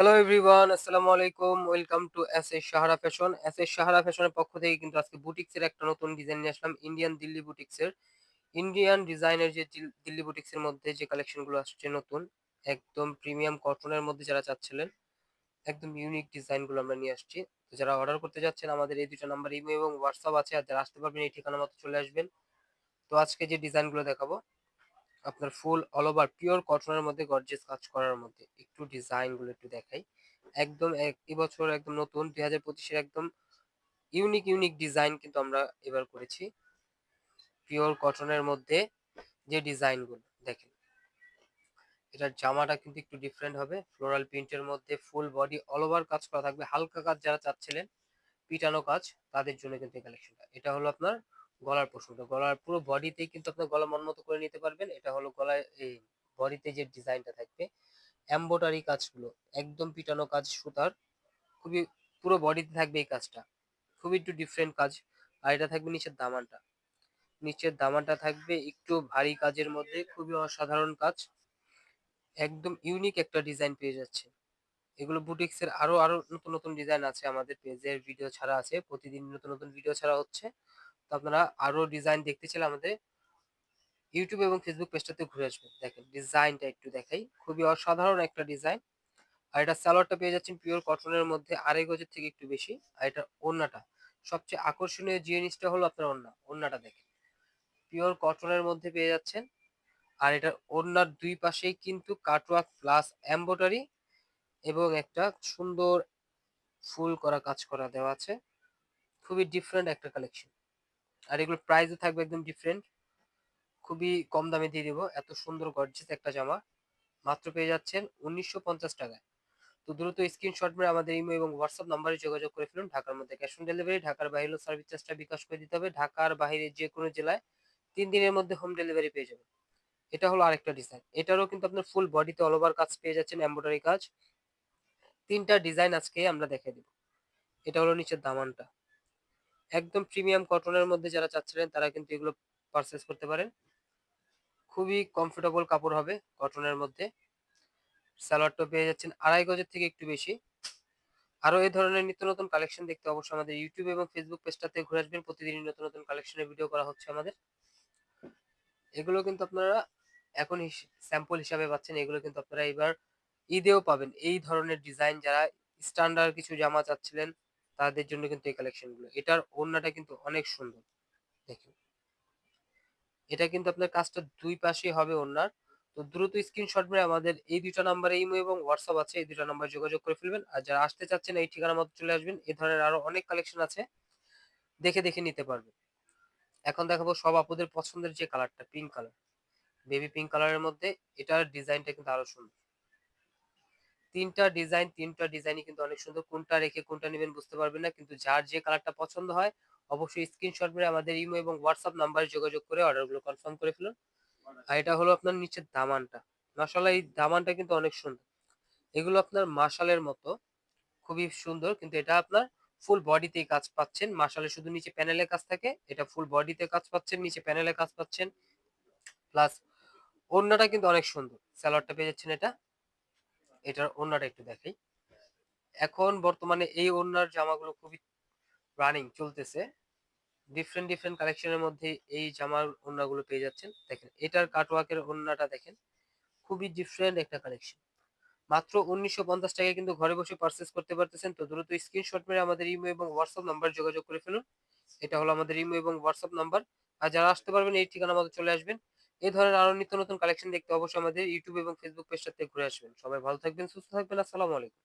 Hello everyone আসসালামু আলাইকুম welcome to S S Sahara fashion S S Sahara ফ্যাশনের পক্ষ থেকে কিন্তু আজকে বুটিক্সের একটা নতুন ডিজাইন নিয়ে আসলাম। ইন্ডিয়ান দিল্লি বুটিক্সের ইন্ডিয়ান ডিজাইনের যে দিল- দিল্লি বুটিক্সের মধ্যে যে কালেকশনগুলো আসছে নতুন, একদম প্রিমিয়াম কটনের মধ্যে যারা চাচ্ছিলেন, একদম ইউনিক ডিজাইনগুলো আমরা নিয়ে আসছি। তো যারা অর্ডার করতে যাচ্ছেন, আমাদের এই দুটো নাম্বার ইমো এবং হোয়াটসঅ্যাপ আছে। আর যারা আসতে পারবেন, এই ঠিকানা মতো চলে আসবেন। তো আজকে যে ডিজাইনগুলো দেখাবো আপনার ফুল অল ওভার পিওর কটনের মধ্যে গর্জিয়াস কাজ করার মধ্যে। একটু ডিজাইনগুলো একটু দেখাই। একদম এক- এবছর একদম নতুন দুই হাজার পঁচিশের একদম ইউনিক ইউনিক ডিজাইন কিন্তু আমরা এবার করেছি। পিওর কটনের মধ্যে যে ডিজাইনগুলো, দেখেন। এটার জামাটা কিন্তু একটু ডিফারেন্ট হবে। ফ্লোরাল প্রিন্টের মধ্যে ফুল বডি অল ওভার কাজ করা থাকবে। হালকা কাজ যারা চাচ্ছিলেন, পিটানো কাজ, তাদের জন্য কিন্তু এই কালেকশনটা এটা হলো আপনার গলার পোর্শনটা, গলার পুরো বডিতেই কিন্তু আপনার গলা মন মতো করে নিতে পারবেন। এটা হলো গলায় এই বডিতে যে ডিজাইনটা থাকবে এম্বোটারি কাজগুলো, একদম পিটানো কাজ সুতার, খুবই পুরো বডিতে থাকবে এই কাজটা। খুবই একটু ডিফারেন্ট কাজ, আর এটা থাকবে নিচের দামানটা। নিচের দামানটা থাকবে একটু ভারী কাজের মধ্যে, খুবই অসাধারণ কাজ। একদম ইউনিক একটা ডিজাইন পেয়ে যাচ্ছে। এগুলো বুটিক্সের আরও আরও নতুন নতুন ডিজাইন আছে আমাদের পেজের ভিডিও ছাড়া আছে, প্রতিদিন নতুন নতুন ভিডিও ছাড়া হচ্ছে। আপনারা আরও ডিজাইন দেখতে চাইলে আমাদের ইউটিউব এবং ফেসবুক পেজটাতে ঘুরে আসবেন। দেখেন ডিজাইনটা একটু দেখাই। খুবই অসাধারণ একটা ডিজাইন আর এটা সালোয়ারটা পেয়ে যাচ্ছেন পিওর কটনের মধ্যে আড়াই গজের থেকে একটু বেশি। আর এটা ওড়নাটা। সবচেয়ে আকর্ষণীয় জিনিসটা হলো আপনার ওড়না। ওড়নাটা দেখেন। পিওর কটনের মধ্যে পেয়ে যাচ্ছেন। আর এটা ওড়নার দুই পাশেই কিন্তু কাটওয়ার্ক প্লাস এম্বোটারি এবং একটা সুন্দর ফুল করা কাজ করা দেওয়া আছে। খুবই ডিফারেন্ট একটা কালেকশন আর এগুলো প্রাইসও থাকবে একদম ডিফারেন্ট খুবই কম দামে দিয়ে দিব। এত সুন্দর গর্জিয়াস একটা জামা। মাত্র পেয়ে যাচ্ছেন উনিশশো পঞ্চাশ টাকায়। তো দ্রুত স্ক্রিনশট মেরে আমাদের ইমো এবং হোয়াটসঅ্যাপ নাম্বারে যোগাযোগ করে ফেলুন। ঢাকার মধ্যে ক্যাশ অন ডেলিভারি ঢাকার বাইরে সার্ভিস চার্জটা বিকাশ করে দিতে হবে। ঢাকার বাইরে যে কোনো জেলায় তিন দিনের মধ্যে হোম ডেলিভারি পেয়ে যাবেন। এটা হলো আরেকটা ডিজাইন এটারও কিন্তু আপনার ফুল বডিতে অল ওভার কাজ পেয়ে যাচ্ছেন এমব্রয়ডারি কাজ। তিনটা ডিজাইন আজকে আমরা দেখে দিব। এটা হলো নিচের দামানটা। একদম প্রিমিয়াম কটনের মধ্যে যারা চাচ্ছিলেন, তারা কিন্তু এগুলো পারচেস করতে পারেন। খুবই কমফোর্টেবল কাপড় হবে কটনের মধ্যে। সালোয়ারটা পেয়ে যাচ্ছেন আড়াই গজের থেকে একটু বেশি। আরও এই ধরনের নিত্য নতুন কালেকশন দেখতে অবশ্যই আমাদের ইউটিউব এবং ফেসবুক পেজটাতে ঘুরে আসবেন। প্রতিদিনই নতুন নতুন কালেকশনের ভিডিও করা হচ্ছে আমাদের। এগুলো কিন্তু আপনারা এখন স্যাম্পল হিসাবে পাচ্ছেন। এগুলো কিন্তু আপনারা এবার ঈদেও পাবেন। এই ধরনের ডিজাইন যারা স্ট্যান্ডার্ড কিছু জামা চাচ্ছিলেন তাদের জন্য কিন্তু এই কালেকশনগুলো এটার ওড়নাটা কিন্তু অনেক সুন্দর। দেখুন। এটা কিন্তু আপনার কাজটা দুই পাশেই হবে ওড়নার। তো দ্রুত স্ক্রিনশট মেরে আমাদের এই দুটো নাম্বারে ইমো এবং হোয়াটসঅ্যাপ আছে, এই দুটো নাম্বার যোগাযোগ করে ফেলবেন। আর যারা আসতে চাচ্ছেন এই ঠিকানা মতো চলে আসবেন। এই ধরনের আরও অনেক কালেকশন আছে। দেখে দেখে নিতে পারবেন। এখন দেখাবো সব আপুদের পছন্দের যে কালারটা পিঙ্ক কালার বেবি পিঙ্ক কালারের মধ্যে এটার ডিজাইনটা কিন্তু আরও সুন্দর। তিনটা ডিজাইন তিনটা ডিজাইনই কিন্তু অনেক সুন্দর। কোনটা রেখে কোনটা নেবেন বুঝতে পারবেন না, কিন্তু যার যে কালারটা পছন্দ হয়, অবশ্যই স্ক্রিনশট মেরে আমাদের ইমো এবং হোয়াটসঅ্যাপ নাম্বারে যোগাযোগ করে অর্ডারগুলো কনফার্ম করে ফেলুন। আর এটা হলো আপনার নিচের দামানটা। মাসালা এই দামানটা কিন্তু অনেক সুন্দর। এগুলো আপনার মাসালের মতো, খুবই সুন্দর, কিন্তু এটা আপনার ফুল বডিতেই কাজ পাচ্ছেন। মাসালে শুধু নিচে প্যানেলে কাজ থাকে, এটা ফুল বডিতে কাজ পাচ্ছেন, নিচে প্যানেলে কাজ পাচ্ছেন। প্লাস ওড়নাটা কিন্তু অনেক সুন্দর। স্যালোয়ারটা পেয়ে যাচ্ছেন এটা। এটার ওড়নাটা একটু দেখাই। এখন বর্তমানে এই ওড়নার জামাগুলো খুবই রানিং চলতেছে। ডিফারেন্ট ডিফারেন্ট কালেকশনের মধ্যে এই জামার ওড়নাগুলো পেয়ে যাচ্ছেন। দেখেন, এটার কাটওয়ার্কের ওড়নাটা দেখেন, খুবই ডিফারেন্ট একটা কালেকশন মাত্র উনিশশো পঞ্চাশ টাকায় কিন্তু ঘরে বসে পারচেস করতে পারতেছেন, তো দ্রুত স্ক্রিনশট মেরে আমাদের ইমো এবং হোয়াটসঅ্যাপ নাম্বার যোগাযোগ করে ফেলুন। এটা হলো আমাদের ইমো এবং হোয়াটসঅ্যাপ নাম্বার আর যারা আসতে পারবেন, এই ঠিকানা মতো চলে আসবেন। এই ধরনের আরও নিত্য নতুন কালেকশন দেখতে অবশ্যই আমাদের ইউটিউব এবং ফেসবুক পেজটাতে ঘুরে আসবেন। সবাই ভালো থাকবেন, সুস্থ থাকবেন, আসসালামু আলাইকুম।